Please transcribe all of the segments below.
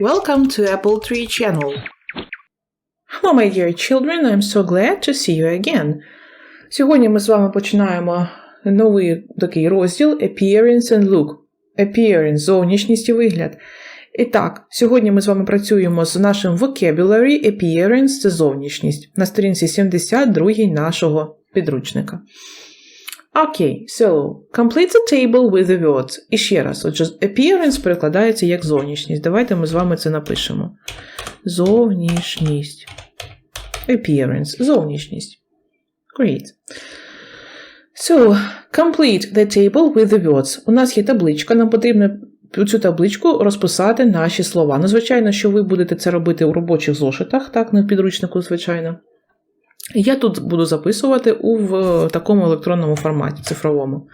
Welcome to Apple Tree Channel. Hello, my dear children, I'm so glad to see you again. Сьогодні ми з вами починаємо новий такий розділ Appearance and Look. Appearance – зовнішність і вигляд. І так, сьогодні ми з вами працюємо з нашим vocabulary Appearance – це зовнішність на сторінці 72 нашого підручника. Окей, so, complete the table with the words. І ще раз, отже, appearance перекладається як зовнішність. Давайте ми з вами це напишемо. Зовнішність. Appearance. Зовнішність. Great. So, complete the table with the words. У нас є табличка, нам потрібно цю табличку розписати наші слова. Ну, звичайно, що ви будете це робити у робочих зошитах, так, не в підручнику, звичайно. Я тут буду записувати у в такому електронному форматі цифровому.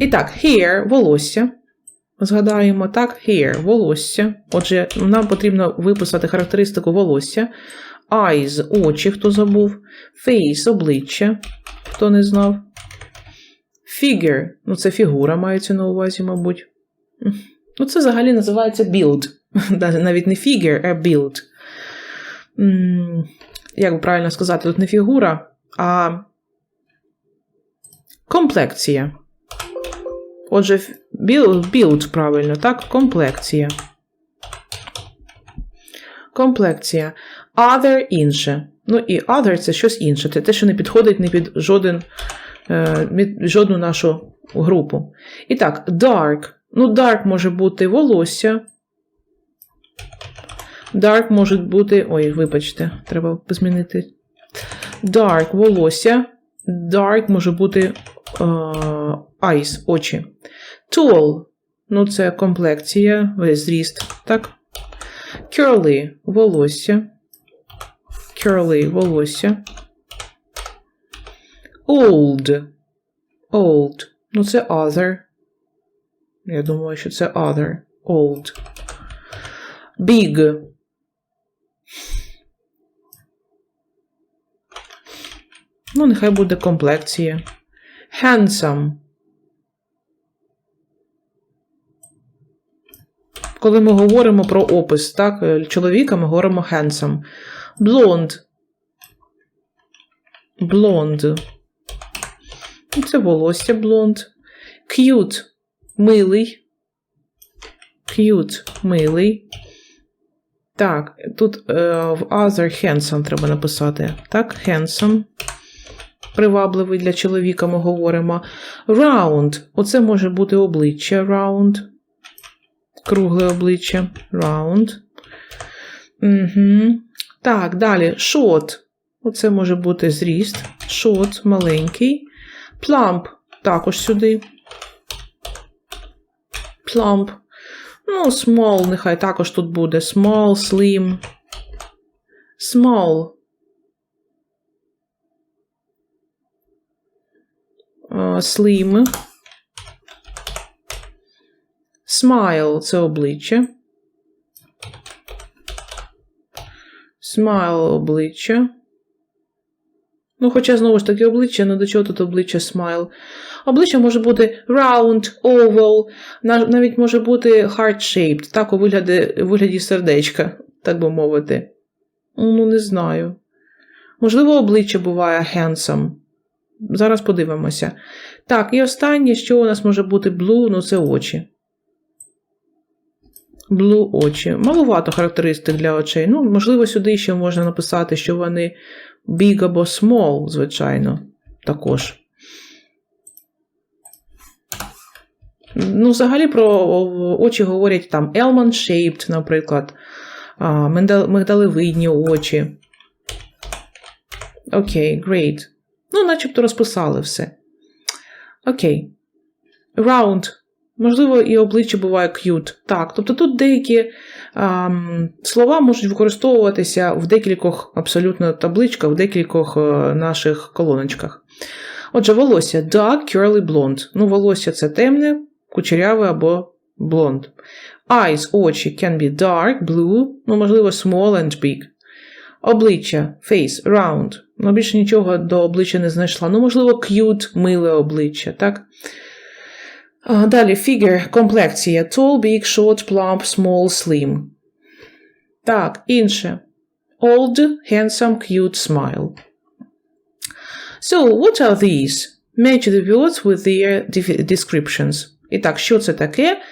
І так, hair – волосся. Згадаємо, так, hair – волосся. Отже, нам потрібно виписати характеристику волосся. Eyes – очі, хто забув. Face – обличчя, хто не знав. Figure – ну це фігура мається на увазі, мабуть. Ну, це взагалі називається build. Навіть не figure, а build. Як би правильно сказати, тут не фігура, а комплекція. Отже, build правильно, так? Комплекція. Комплекція. Other інше. Ну і other це щось інше. Це те, що не підходить ні під жоден, е, жодну нашу групу. І так, dark. Ну, dark може бути волосся. Dark може бути. Ой, вибачте, треба змінити. Dark волосся. Dark може бути uh, eyes, очі. Tall. Ну, це комплекція, зріст, так? Curly волосся. Curly волосся. Old. Old. Ну, це other. Я думаю, що це other. Old. Big. Ну, нехай буде комплекція. Handsome. Коли ми говоримо про опис, так, чоловіка ми говоримо handsome. Blonde. Blonde. Це волосся блонд. Cute. Милий. Cute. Милий. Так, тут е, в other handsome треба написати. Так, handsome. Привабливий для чоловіка ми говоримо. Round. Оце може бути обличчя. Round. Кругле обличчя. Round. Угу. Так, далі. Short. Оце може бути зріст. Short, маленький. Plump. Також сюди. Plump. Ну, small, нехай також тут буде. Small, slim. Small. Slim. Smile це обличчя. Smile обличчя. Ну, хоча, знову ж таки, обличчя, ну до чого тут обличчя smile? Обличчя може бути round, oval, навіть може бути heart-shaped, так, у вигляді, у вигляді сердечка, так би мовити. Ну, не знаю. Можливо, обличчя буває handsome. Зараз подивимося. Так, і останнє, що у нас може бути blue, ну це очі. Blue очі. Малувато характеристик для очей. Ну, можливо, сюди ще можна написати, що вони big або small, звичайно, також. Ну, взагалі про очі говорять там almond-shaped, наприклад, мигдалевидні очі. Окей, okay, great. Ну, начебто розписали все. Окей. Round. Можливо, і обличчя буває cute. Так, тобто тут деякі ем, слова можуть використовуватися в декількох абсолютно табличках, в декількох е, наших колоночках. Отже, волосся dark, curly, blonde. Ну, волосся це темне, кучеряве або блонд. Eyes, очі can be dark, blue, ну, можливо, small and big. Обличчя, face, round. Ну, більше нічого до обличчя не знайшла. Ну, можливо, cute, миле обличчя, так? Далі figure, комплекція. Tall, big, short, plump, small, slim. Так, інше. Old, handsome, cute smile. So, what are these? Match the words with their descriptions. І так, що це таке?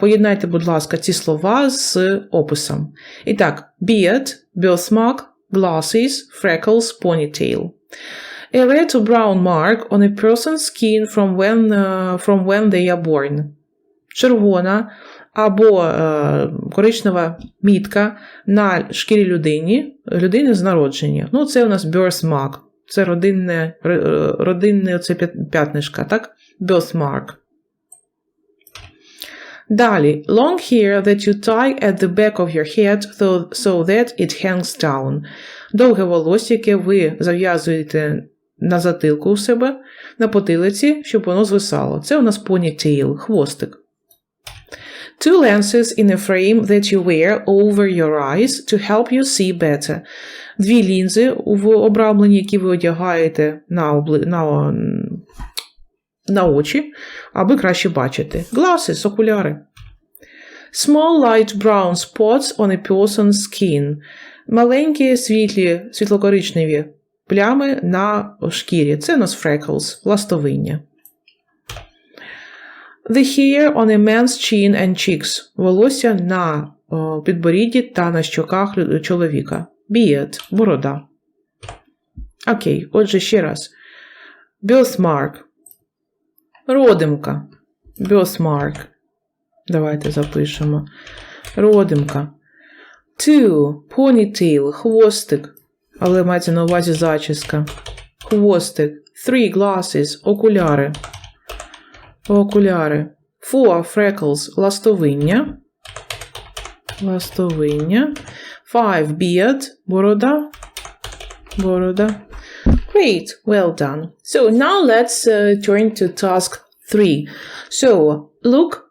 Поєднайте, будь ласка, ці слова з описом. І так, beard, birthmark, glasses, freckles, ponytail. A red or brown mark on a person's skin from when, uh, from when they are born. Червона або е, коричнева мітка на шкірі людині, людини з народження. Ну, це у нас birthmark. Це родинне, родинне оце п'ятнишка, так? Birthmark. Далі. Long hair that you tie at the back of your head so, that it hangs down. Довге волосся, яке ви зав'язуєте на затилку у себе, на потилиці, щоб воно звисало. Це у нас ponytail, хвостик. Two lenses in a frame that you wear over your eyes to help you see better. Дві лінзи в обрамленні, які ви одягаєте на, обли... на, на очі, аби краще бачити. Glasses, окуляри. Small light brown spots on a person's skin. Маленькі світлі, світлокоричневі плями на шкірі. Це у нас freckles, ластовиння. The hair on a man's chin and cheeks. Волосся на о, підборідді та на щоках чоловіка. Beard. Борода. Окей, отже, ще раз. Birthmark. Родимка. Birthmark. Давайте запишемо. Родимка. Two. Ponytail. Хвостик. Але мається на увазі зачіска. Хвостик. Three glasses. Окуляри. Окуляри. Four freckles ластовиння. Ластовиння. Five beard борода. Борода. Great, well done. So now let's uh, turn to task three. So look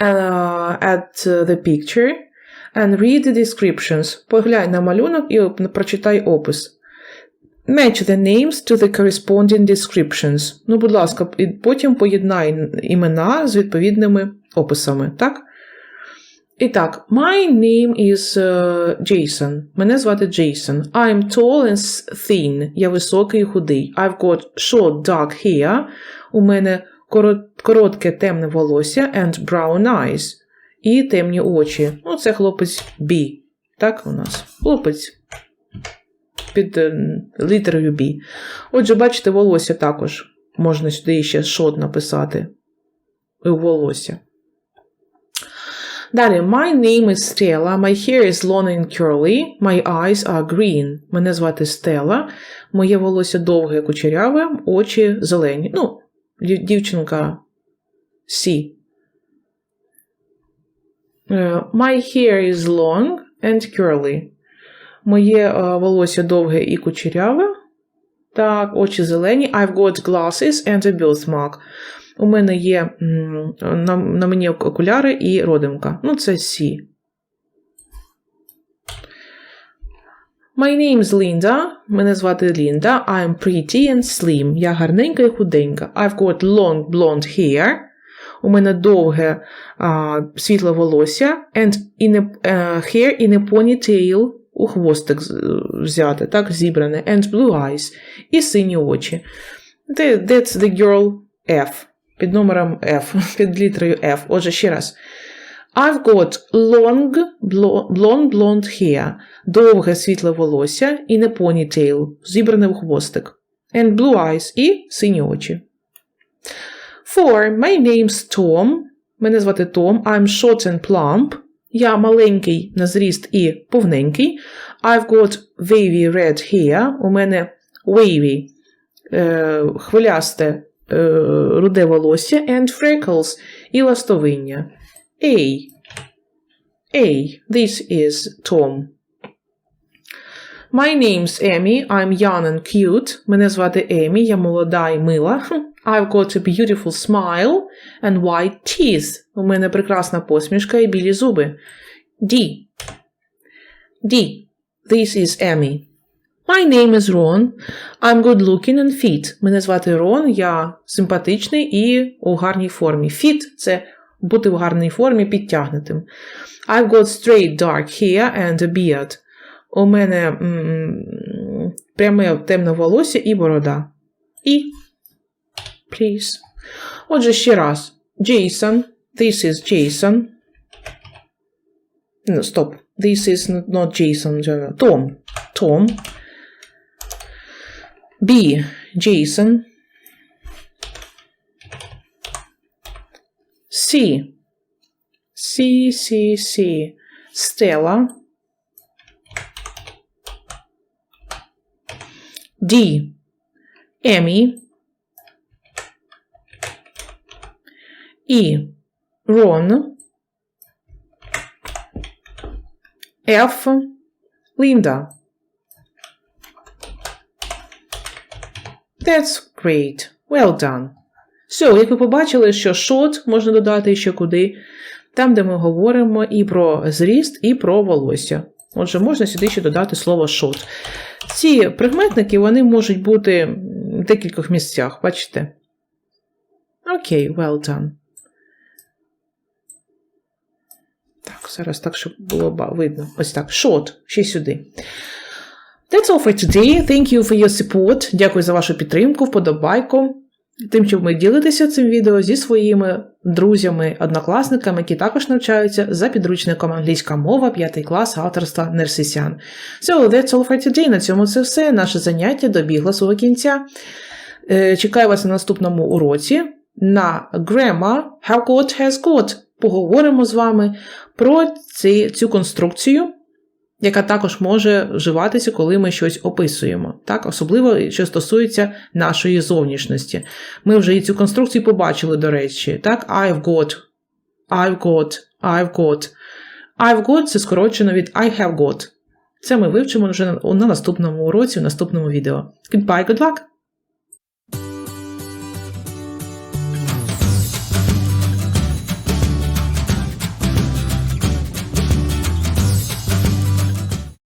uh, at uh, the picture and read the descriptions. Поглянь на малюнок і оп- прочитай опис. Match the names to the corresponding descriptions. Ну, будь ласка, і потім поєднай імена з відповідними описами, так? І так, my name is uh, Jason. Мене звати Джейсон. I'm tall and thin. Я високий і худий. I've got short dark hair. У мене коротке темне волосся and brown eyes. І темні очі. Ну, це хлопець B. Так у нас. Хлопець під е, літерою B. Отже, бачите, волосся також. Можна сюди ще short написати. У волосся. Далі, my name is Stella, my hair is long and curly, my eyes are green. Мене звати Стелла, моє волосся довге кучеряве, очі зелені. Ну, дів- дівчинка C. Е, My hair is long and curly. Моє е, волосся довге і кучеряве. Так, очі зелені. I've got glasses and a birthmark. У мене є на, на мені окуляри і родимка. Ну, це C. My name is Linda. Мене звати Лінда. I'm pretty and slim. Я гарненька і худенька. I've got long blonde hair. У мене довге а, світле волосся. And in a, uh, hair in a ponytail. У хвостик взяти, так, зібране. And blue eyes. І сині очі. That's the girl F. Під номером F, під літерою F. Отже, ще раз. I've got long blo- blonde blonde hair. Довге світле волосся і не ponytail, зібране в хвостик. And blue eyes і сині очі. Four. My name's Tom. Мене звати Том. I'm short and plump. Я маленький на зріст і повненький. I've got wavy red hair. У мене wavy е, хвилясте руде волосся and freckles і ластовиння. A. A. This is Tom. My name's Emmy. I'm young and cute. Мене звати Емі, я молода і мила. I've got a beautiful smile and white teeth. У мене прекрасна посмішка і білі зуби. D. D. This is Emmy. My name is Ron. I'm good looking and fit. Мене звати Рон, я симпатичний і у гарній формі. Fit – це бути в гарній формі підтягнутим. I've got straight dark hair and a beard. У мене м, -м, пряме темне волосся і борода. І please. Отже, ще раз. Jason. This is Jason. No, stop. This is not, Jason. Tom. Tom. B. Jason. C. C, C, C. Stella. D. Emmy. E. Ron. F. Linda. That's great. Well done. Все, як ви побачили, що short можна додати ще куди, там, де ми говоримо і про зріст, і про волосся. Отже, можна сюди ще додати слово short. Ці прикметники вони можуть бути в декількох місцях, бачите? Окей, well done. Так, зараз так, щоб було видно. Ось так. Short, ще сюди. That's all for today. Thank you for your support. Дякую за вашу підтримку, вподобайку. Тим, що ви ділитеся цим відео зі своїми друзями, однокласниками, які також навчаються за підручником англійська мова, 5 клас авторства Нерсисян. So, that's all for today. На цьому це все. Наше заняття добігло свого кінця. Е, Чекаю вас на наступному уроці на Grammar How God Has Got. Поговоримо з вами про ці, цю конструкцію, яка також може вживатися, коли ми щось описуємо. Так? Особливо, що стосується нашої зовнішності. Ми вже і цю конструкцію побачили, до речі. Так? I've got, I've got, I've got. I've got це скорочено від I have got. Це ми вивчимо вже на, на наступному уроці, в наступному відео. Goodbye, good luck!